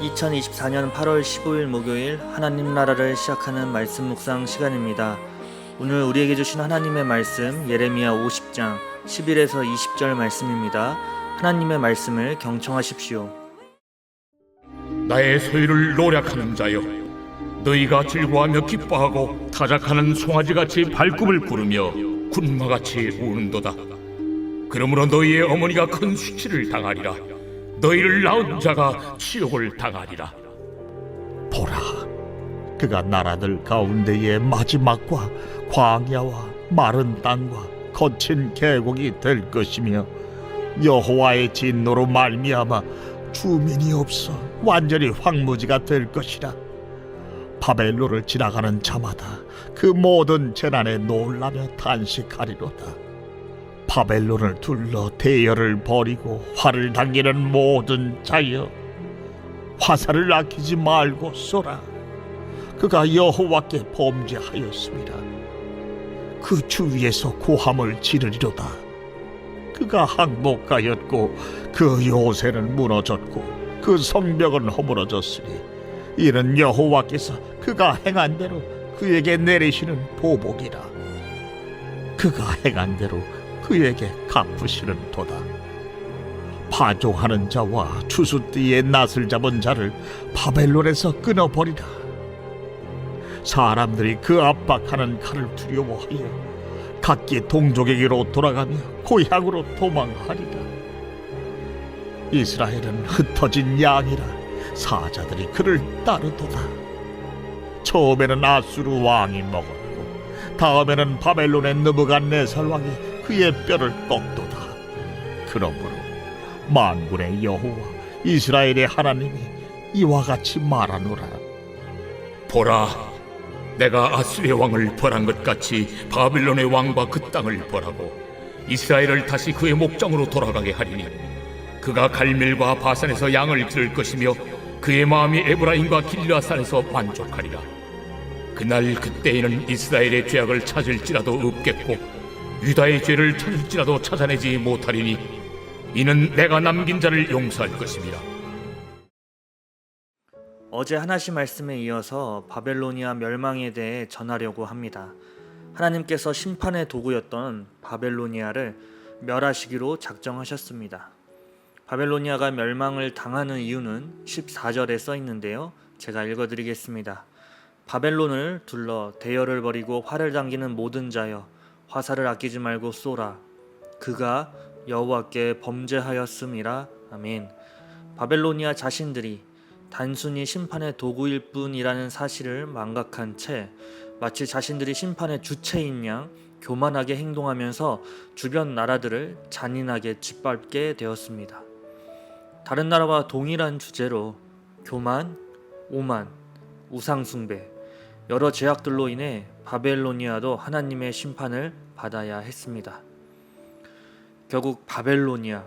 2024년 8월 15일 목요일 하나님 나라를 시작하는 말씀 묵상 시간입니다. 오늘 우리에게 주신 하나님의 말씀 예레미야 50장 11에서 20절 말씀입니다. 하나님의 말씀을 경청하십시오. 나의 소유를 노력하는 자여 너희가 즐거워하며 기뻐하고 타작하는 송아지같이 발꿈을 구르며 군마같이 우는도다 그러므로 너희의 어머니가 큰 수치를 당하리라 너희를 낳은 자가 치욕을 당하리라 보라, 그가 나라들 가운데의 마지막과 광야와 마른 땅과 거친 계곡이 될 것이며 여호와의 진노로 말미암아 주민이 없어 완전히 황무지가 될 것이라. 바벨론을 지나가는 자마다 그 모든 재난에 놀라며 탄식하리로다. 바벨론을 둘러 대열을 벌이고 활을 당기는 모든 자여 화살을 아끼지 말고 쏘라. 그가 여호와께 범죄하였습니다. 그 주위에서 고함을 지르리로다. 그가 항복하였고 그 요새는 무너졌고 그 성벽은 허물어졌으니 이는 여호와께서 그가 행한 대로 그에게 내리시는 보복이라. 그가 행한 대로 그에게 갚으시는 도다. 파종하는 자와 추수띠에 낫을 잡은 자를 바벨론에서 끊어버리라. 사람들이 그 압박하는 칼을 두려워하여 각기 동족에게로 돌아가며 고향으로 도망하리라. 이스라엘은 흩어진 양이라 사자들이 그를 따르도다. 처음에는 아수르 왕이 먹었고 다음에는 바벨론의 느부갓네살 왕이 그의 뼈를 꺾도다. 그러므로 만군의 여호와 이스라엘의 하나님이 이와 같이 말하노라. 보라 내가 아수르의 왕을 벌한 것 같이 바빌론의 왕과 그 땅을 벌하고 이스라엘을 다시 그의 목장으로 돌아가게 하리니 그가 갈멜과 바산에서 양을 기를 것이며 그의 마음이 에브라임과 길라산에서 만족하리라 그날 그때에는 이스라엘의 죄악을 찾을지라도 없겠고 유다의 죄를 찾을지라도 찾아내지 못하리니 이는 내가 남긴 자를 용서할 것입니다 어제 하나씩 말씀에 이어서 바벨로니아 멸망에 대해 전하려고 합니다. 하나님께서 심판의 도구였던 바벨로니아를 멸하시기로 작정하셨습니다. 바벨로니아가 멸망을 당하는 이유는 14절에 써 있는데요. 제가 읽어드리겠습니다. 바벨론을 둘러 대열을 벌이고 활을 당기는 모든 자여 화살을 아끼지 말고 쏘라. 그가 여호와께 범죄하였음이라. 아멘. 바벨로니아 자신들이 단순히 심판의 도구일 뿐이라는 사실을 망각한 채 마치 자신들이 심판의 주체인 양 교만하게 행동하면서 주변 나라들을 잔인하게 짓밟게 되었습니다. 다른 나라와 동일한 주제로 교만, 오만, 우상숭배, 여러 제약들로 인해 바벨로니아도 하나님의 심판을 받아야 했습니다. 결국 바벨로니아,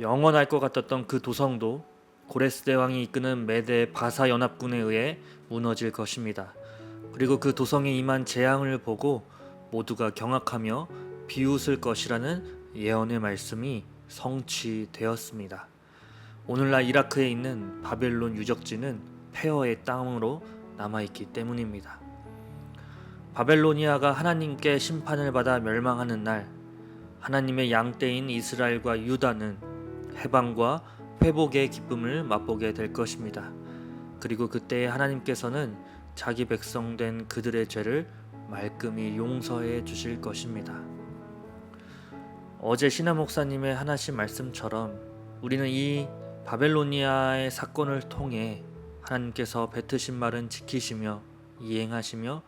영원할 것 같았던 그 도성도 고레스 대왕이 이끄는 메데 바사 연합군에 의해 무너질 것입니다. 그리고 그 도성에 임한 재앙을 보고 모두가 경악하며 비웃을 것이라는 예언의 말씀이 성취되었습니다. 오늘날 이라크에 있는 바벨론 유적지는 폐허의 땅으로 남아있기 때문입니다. 바벨로니아가 하나님께 심판을 받아 멸망하는 날, 하나님의 양떼인 이스라엘과 유다는 해방과 회복의 기쁨을 맛보게 될 것입니다. 그리고 그때 하나님께서는 자기 백성된 그들의 죄를 말끔히 용서해 주실 것입니다. 어제 신하 목사님의 하나씩 말씀처럼 우리는 이 바벨로니아의 사건을 통해 하나님께서 뱉으신 말은 지키시며 이행하시며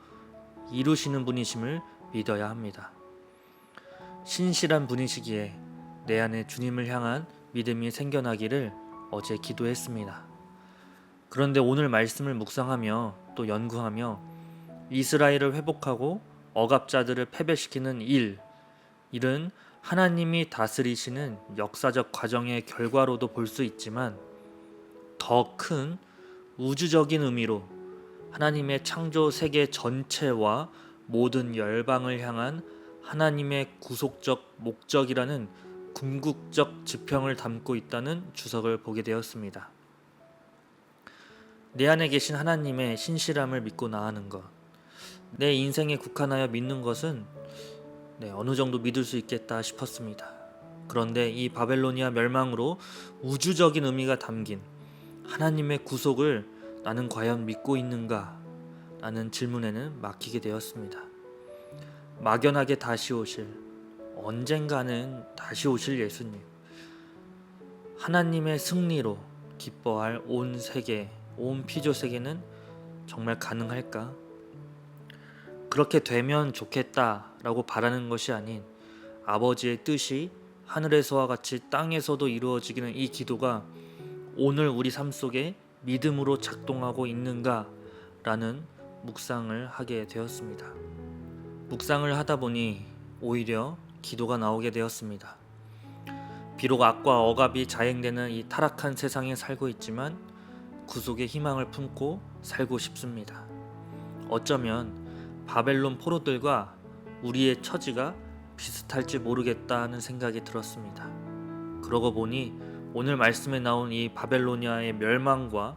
이루시는 분이심을 믿어야 합니다. 신실한 분이시기에 내 안에 주님을 향한 믿음이 생겨나기를 어제 기도했습니다. 그런데 오늘 말씀을 묵상하며 또 연구하며 이스라엘을 회복하고 억압자들을 패배시키는 일, 일은 하나님이 다스리시는 역사적 과정의 결과로도 볼 수 있지만 더 큰 우주적인 의미로 하나님의 창조 세계 전체와 모든 열방을 향한 하나님의 구속적 목적이라는 궁극적 지평을 담고 있다는 주석을 보게 되었습니다. 내 안에 계신 하나님의 신실함을 믿고 나아가는 것. 내 인생에 국한하여 믿는 것은 네, 어느 정도 믿을 수 있겠다 싶었습니다. 그런데 이 바벨로니아 멸망으로 우주적인 의미가 담긴 하나님의 구속을 나는 과연 믿고 있는가? 라는 질문에는 막히게 되었습니다. 막연하게 다시 오실, 언젠가는 다시 오실 예수님. 하나님의 승리로 기뻐할 온 세계, 온 피조 세계는 정말 가능할까? 그렇게 되면 좋겠다라고 바라는 것이 아닌 아버지의 뜻이 하늘에서와 같이 땅에서도 이루어지기는 이 기도가 오늘 우리 삶 속에 믿음으로 작동하고 있는가 라는 묵상을 하게 되었습니다. 묵상을 하다 보니 오히려 기도가 나오게 되었습니다. 비록 악과 억압이 자행되는 이 타락한 세상에 살고 있지만 구속의 희망을 품고 살고 싶습니다. 어쩌면 바벨론 포로들과 우리의 처지가 비슷할지 모르겠다는 생각이 들었습니다. 그러고 보니 오늘 말씀에 나온 이 바벨로니아의 멸망과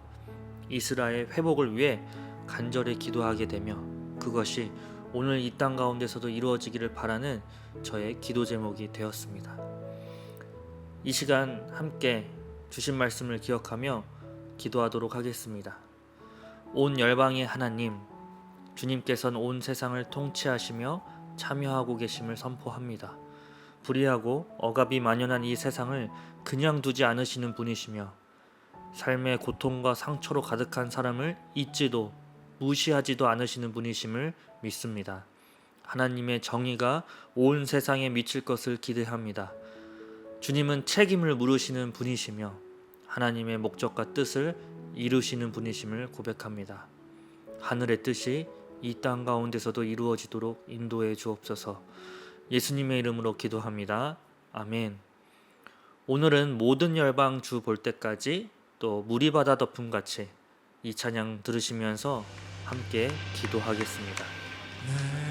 이스라엘 회복을 위해 간절히 기도하게 되며 그것이 오늘 이 땅 가운데서도 이루어지기를 바라는 저의 기도 제목이 되었습니다. 이 시간 함께 주신 말씀을 기억하며 기도하도록 하겠습니다. 온 열방의 하나님, 주님께서는 온 세상을 통치하시며 참여하고 계심을 선포합니다. 불의하고 억압이 만연한 이 세상을 그냥 두지 않으시는 분이시며 삶의 고통과 상처로 가득한 사람을 잊지도 무시하지도 않으시는 분이심을 믿습니다. 하나님의 정의가 온 세상에 미칠 것을 기대합니다. 주님은 책임을 물으시는 분이시며 하나님의 목적과 뜻을 이루시는 분이심을 고백합니다. 하늘의 뜻이 이 땅 가운데서도 이루어지도록 인도해 주옵소서. 예수님의 이름으로 기도합니다. 아멘. 오늘은 모든 열방 주 볼 때까지 또 무리 바다 덮음 같이 이 찬양 들으시면서 함께 기도하겠습니다. 주의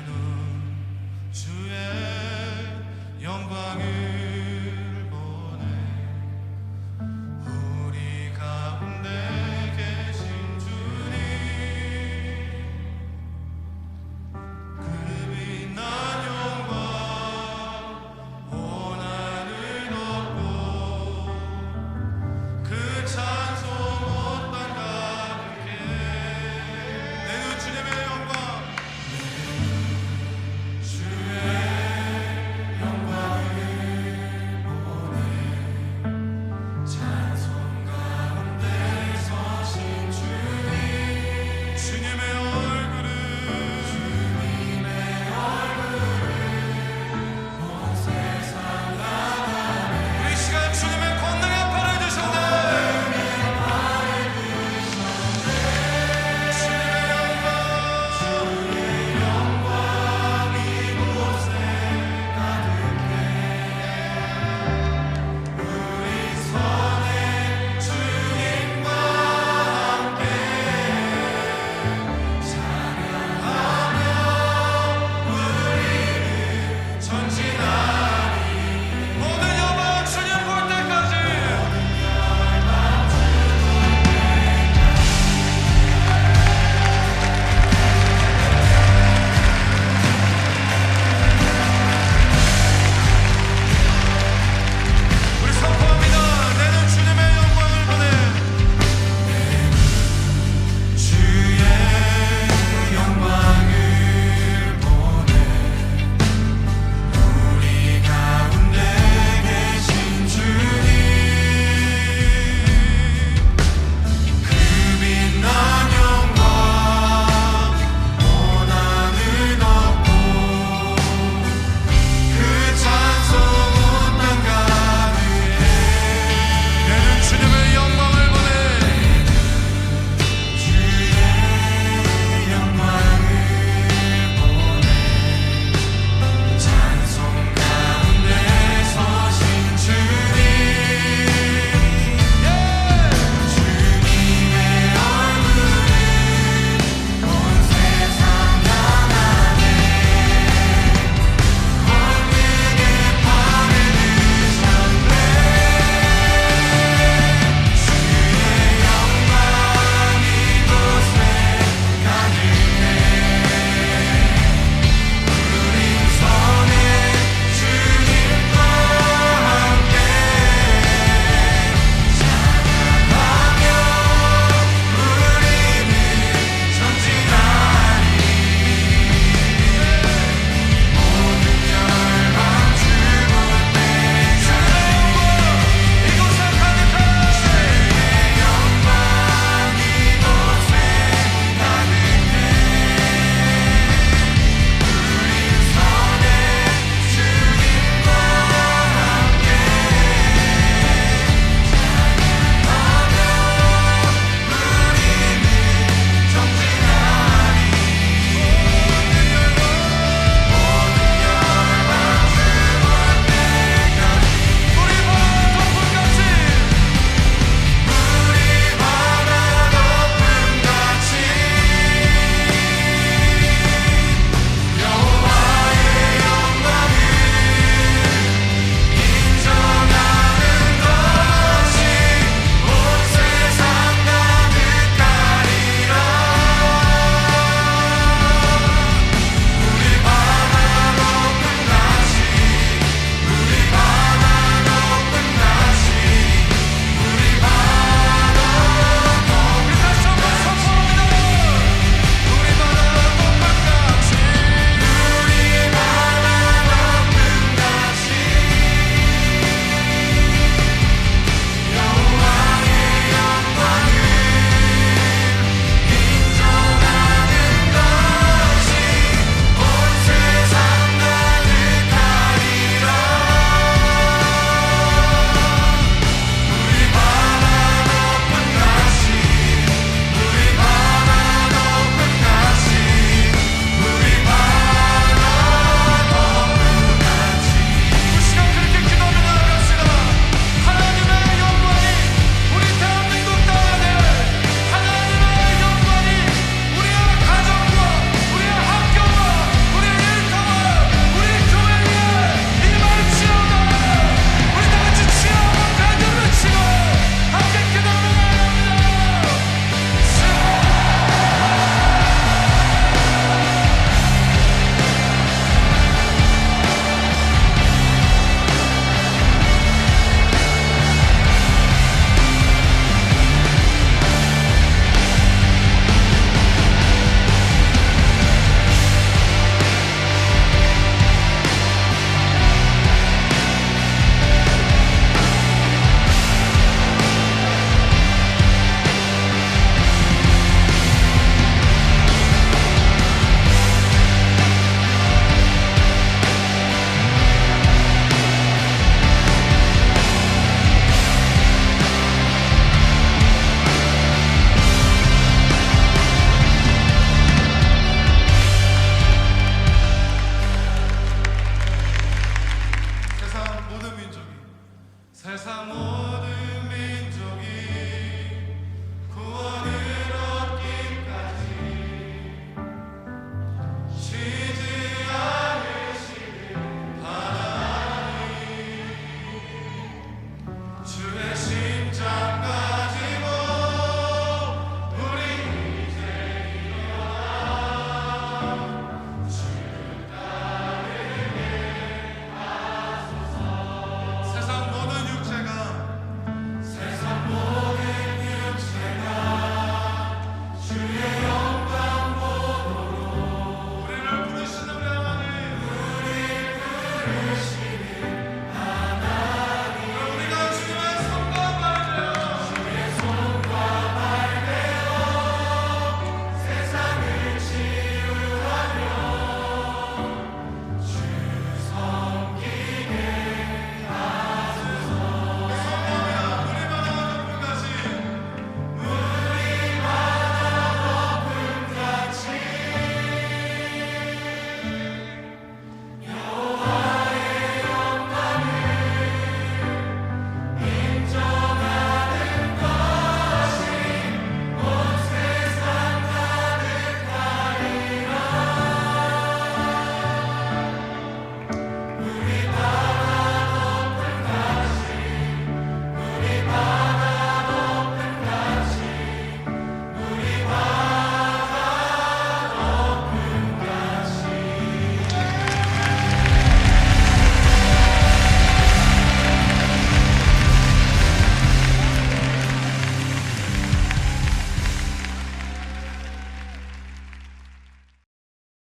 세상 모든 민족이